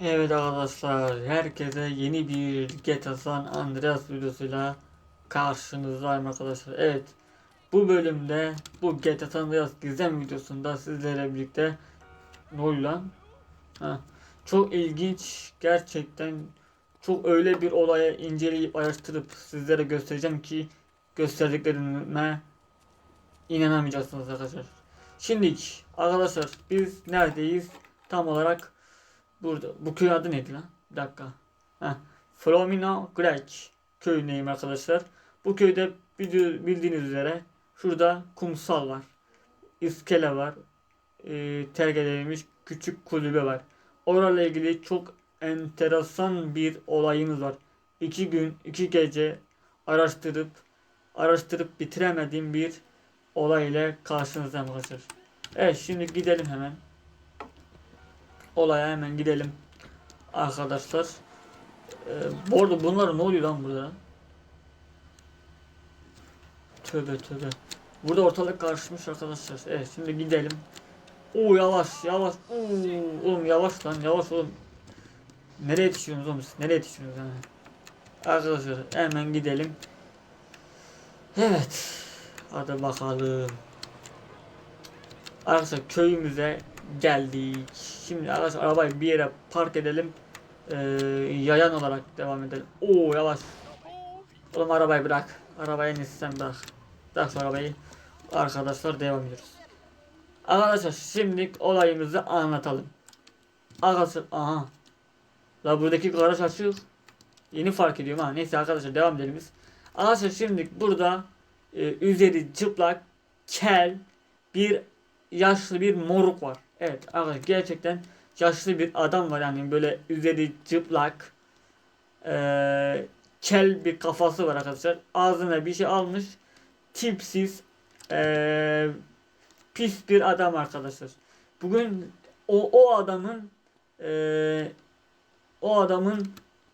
Evet arkadaşlar, herkese yeni bir GTA San Andreas videosuyla karşınızdayım arkadaşlar. Evet, bu bölümde bu GTA San Andreas gizem videosunda sizlerle birlikte ne? Ha, çok ilginç, gerçekten çok öyle bir olaya inceleyip araştırıp sizlere göstereceğim ki gösterdiklerime inanamayacaksınız arkadaşlar. Şimdi arkadaşlar biz neredeyiz? Tam olarak Burada. Bu köyün adı neydi lan? Bir dakika. Heh. Flomino Grek köyündeyim arkadaşlar. Bu köyde bildiğiniz üzere şurada kumsal var. İskele var. E, terk edilmiş küçük kulübe var. Orayla ilgili çok enteresan bir olayımız var. İki gün, iki gece araştırıp araştırıp bitiremediğim bir olay ile karşınızdayım arkadaşlar. Evet şimdi gidelim hemen olaya hemen gidelim arkadaşlar. Ee, bu arada bunlar ne oluyor lan burada? Tövbe tövbe. Burada ortalık karışmış arkadaşlar. Evet şimdi gidelim. Oo yavaş yavaş. Oo, oğlum yavaş lan yavaş oğlum. Nereye yetişiyorsunuz oğlum siz? Nereye yetişiyorsunuz yani? Arkadaşlar hemen gidelim. Evet. Hadi bakalım. Arkadaşlar köyümüze geldik. Şimdi arkadaşlar arabayı bir yere park edelim. Ee, yayan olarak devam edelim. Oo yavaş. Oğlum arabayı bırak. Arabayı en sen bırak. Bırak arabayı. Arkadaşlar devam ediyoruz. Arkadaşlar şimdi olayımızı anlatalım. Arkadaşlar aha. La buradaki garaj açık. Yeni fark ediyorum ha. Neyse arkadaşlar devam edelim. Arkadaşlar şimdi burada e, üzeri çıplak kel bir yaşlı bir moruk var. Evet arkadaşlar gerçekten yaşlı bir adam var yani böyle üzeri çıplak eee kel bir kafası var arkadaşlar. Ağzına bir şey almış. Tipsiz eee pis bir adam arkadaşlar. Bugün o, o adamın eee o adamın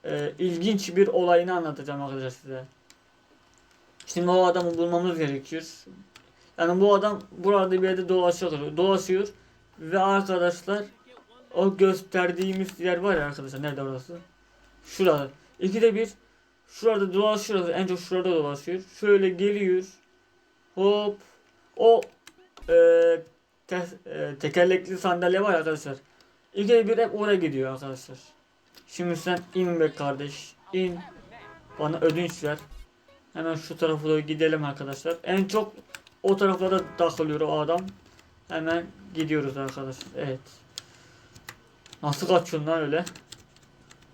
eee, ilginç bir olayını anlatacağım arkadaşlar size. Şimdi o adamı bulmamız gerekiyor. Yani bu adam burada bir yerde dolaşıyor, dolaşıyor ve arkadaşlar o gösterdiğimiz yer var ya arkadaşlar nerede orası? Şurada. İkide bir şurada dolaşıyor en çok şurada dolaşıyor. Şöyle geliyor. Hop. O e, te, e, tekerlekli sandalye var ya arkadaşlar. İkide bir hep oraya gidiyor arkadaşlar. Şimdi sen in be kardeş. in. Bana ödünç ver. Hemen şu tarafa doğru gidelim arkadaşlar. En çok o taraflara takılıyor o adam. Hemen gidiyoruz arkadaşlar. Evet. Nasıl kaçıyorsun lan öyle?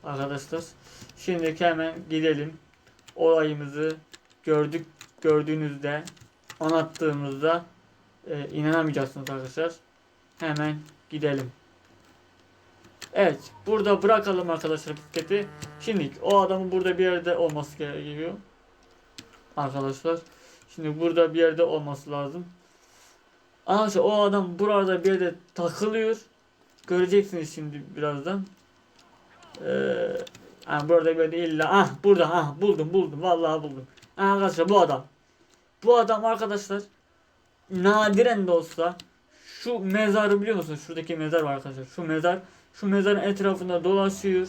Arkadaşlar. Şimdi hemen gidelim. Olayımızı gördük gördüğünüzde anlattığımızda e, inanamayacaksınız arkadaşlar. Hemen gidelim. Evet. Burada bırakalım arkadaşlar bisikleti. Şimdi o adamın burada bir yerde olması gerekiyor. Arkadaşlar. Şimdi burada bir yerde olması lazım. Arkadaşlar o adam burada bir yerde takılıyor. Göreceksiniz şimdi birazdan. Ee, yani burada böyle illa ah burada ah buldum buldum vallahi buldum. Arkadaşlar bu adam. Bu adam arkadaşlar nadiren de olsa şu mezarı biliyor musunuz? Şuradaki mezar var arkadaşlar. Şu mezar şu mezarın etrafında dolaşıyor.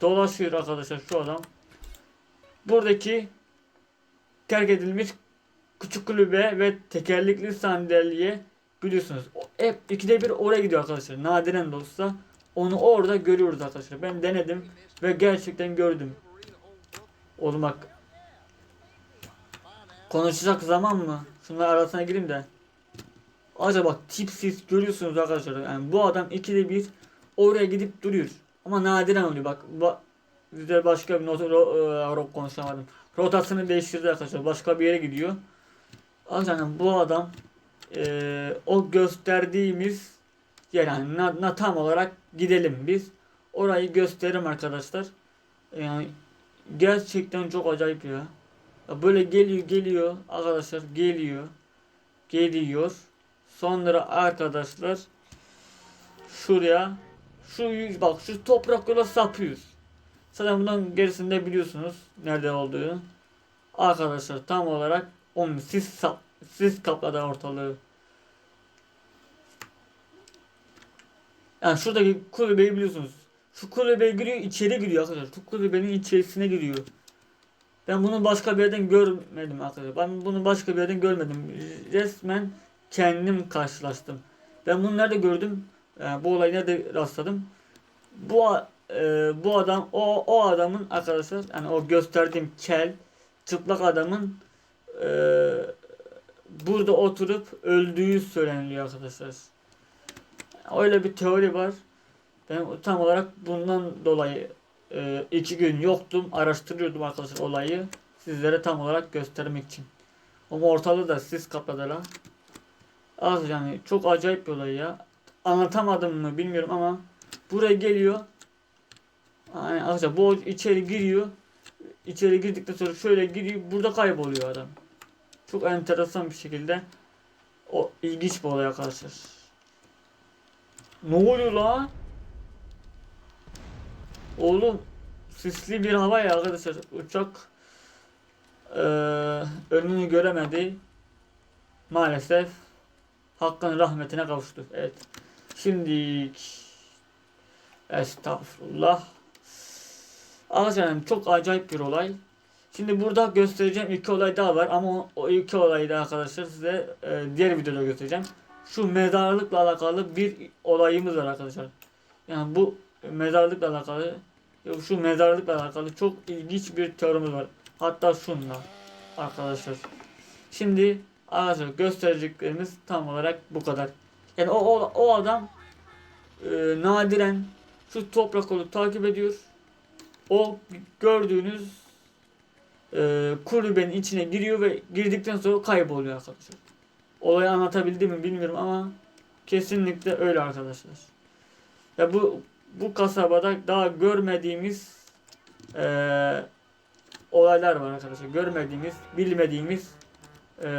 Dolaşıyor arkadaşlar şu adam. Buradaki terk edilmiş küçük kulübe ve tekerlekli sandalye biliyorsunuz. Hep ikide bir oraya gidiyor arkadaşlar. Nadiren de olsa onu orada görüyoruz arkadaşlar. Ben denedim ve gerçekten gördüm. Oğlum bak. Konuşacak zaman mı? Şunlar arasına gireyim de. Acaba bak tipsiz görüyorsunuz arkadaşlar. Yani bu adam ikide bir oraya gidip duruyor. Ama nadiren oluyor bak. Ba Güzel başka bir not ro, ro, konuşamadım. Rotasını değiştirdi arkadaşlar. Başka bir yere gidiyor. Ancak bu adam e, o gösterdiğimiz yer yani na, na, tam olarak gidelim biz. Orayı gösteririm arkadaşlar. Yani gerçekten çok acayip ya. ya böyle geliyor geliyor arkadaşlar geliyor. Geliyor. Sonra arkadaşlar şuraya şu yüz bak şu toprak yola sapıyoruz. Zaten bundan gerisinde biliyorsunuz nerede olduğunu. Arkadaşlar tam olarak sis, sap, sis kapladı ortalığı. Yani şuradaki kulübeyi biliyorsunuz. Şu kulübe giriyor içeri giriyor arkadaşlar. Şu kulübenin içerisine giriyor. Ben bunu başka bir yerden görmedim arkadaşlar. Ben bunu başka bir yerden görmedim. Resmen kendim karşılaştım. Ben bunu nerede gördüm? Yani bu olayı nerede rastladım? Bu e, bu adam o o adamın arkadaşlar yani o gösterdiğim kel çıplak adamın e, burada oturup öldüğü söyleniliyor arkadaşlar. Öyle bir teori var. Ben tam olarak bundan dolayı e, iki gün yoktum. Araştırıyordum arkadaşlar olayı. Sizlere tam olarak göstermek için. Ama ortalığı da siz kapladılar. Az yani çok acayip bir olay ya. Anlatamadım mı bilmiyorum ama buraya geliyor. Yani arkadaşlar bu içeri giriyor. İçeri girdikten sonra şöyle giriyor. Burada kayboluyor adam. Çok enteresan bir şekilde. O ilginç bir olay arkadaşlar. Ne oluyor lan? Oğlum sisli bir hava ya arkadaşlar. Uçak eee, önünü göremedi. Maalesef Hakkın rahmetine kavuştu. Evet. Şimdi Estağfurullah. Arkadaşlar çok acayip bir olay. Şimdi burada göstereceğim iki olay daha var ama o, iki olayı da arkadaşlar size e, diğer videoda göstereceğim. Şu mezarlıkla alakalı bir olayımız var arkadaşlar. Yani bu mezarlıkla alakalı şu mezarlıkla alakalı çok ilginç bir teorimiz var. Hatta şunla arkadaşlar. Şimdi arkadaşlar göstereceklerimiz tam olarak bu kadar. Yani o, o, o adam e, nadiren şu toprak yolu takip ediyor. O gördüğünüz e, kulübenin içine giriyor ve girdikten sonra kayboluyor arkadaşlar. Olayı anlatabildim mi bilmiyorum ama kesinlikle öyle arkadaşlar. Ya bu bu kasabada daha görmediğimiz e, olaylar var arkadaşlar. Görmediğimiz, bilmediğimiz e,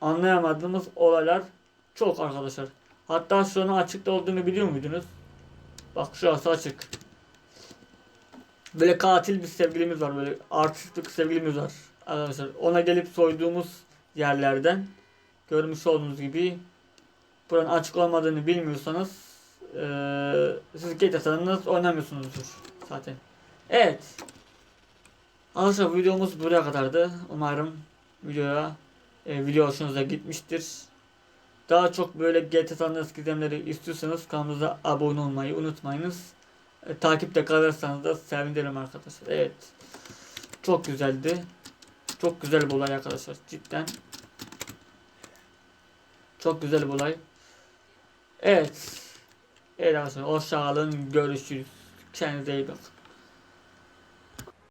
anlayamadığımız olaylar çok arkadaşlar. Hatta şu an açıkta olduğunu biliyor muydunuz? Bak şurası açık. Böyle katil bir sevgilimiz var böyle artistik sevgilimiz var arkadaşlar. Ona gelip soyduğumuz yerlerden görmüş olduğunuz gibi buranın açık olmadığını bilmiyorsanız eee siz GTA oynamıyorsunuzdur zaten. Evet. Arkadaşlar videomuz buraya kadardı. Umarım videoya e, video hoşunuza gitmiştir. Daha çok böyle GTA San Andreas gizemleri istiyorsanız kanalımıza abone olmayı unutmayınız. E, takipte kalırsanız da sevinirim arkadaşlar. Evet. Çok güzeldi. Çok güzel bir olay arkadaşlar. Cidden. Çok güzel bir olay. Evet. Evet arkadaşlar. Hoşçakalın. Görüşürüz. Kendinize iyi bakın.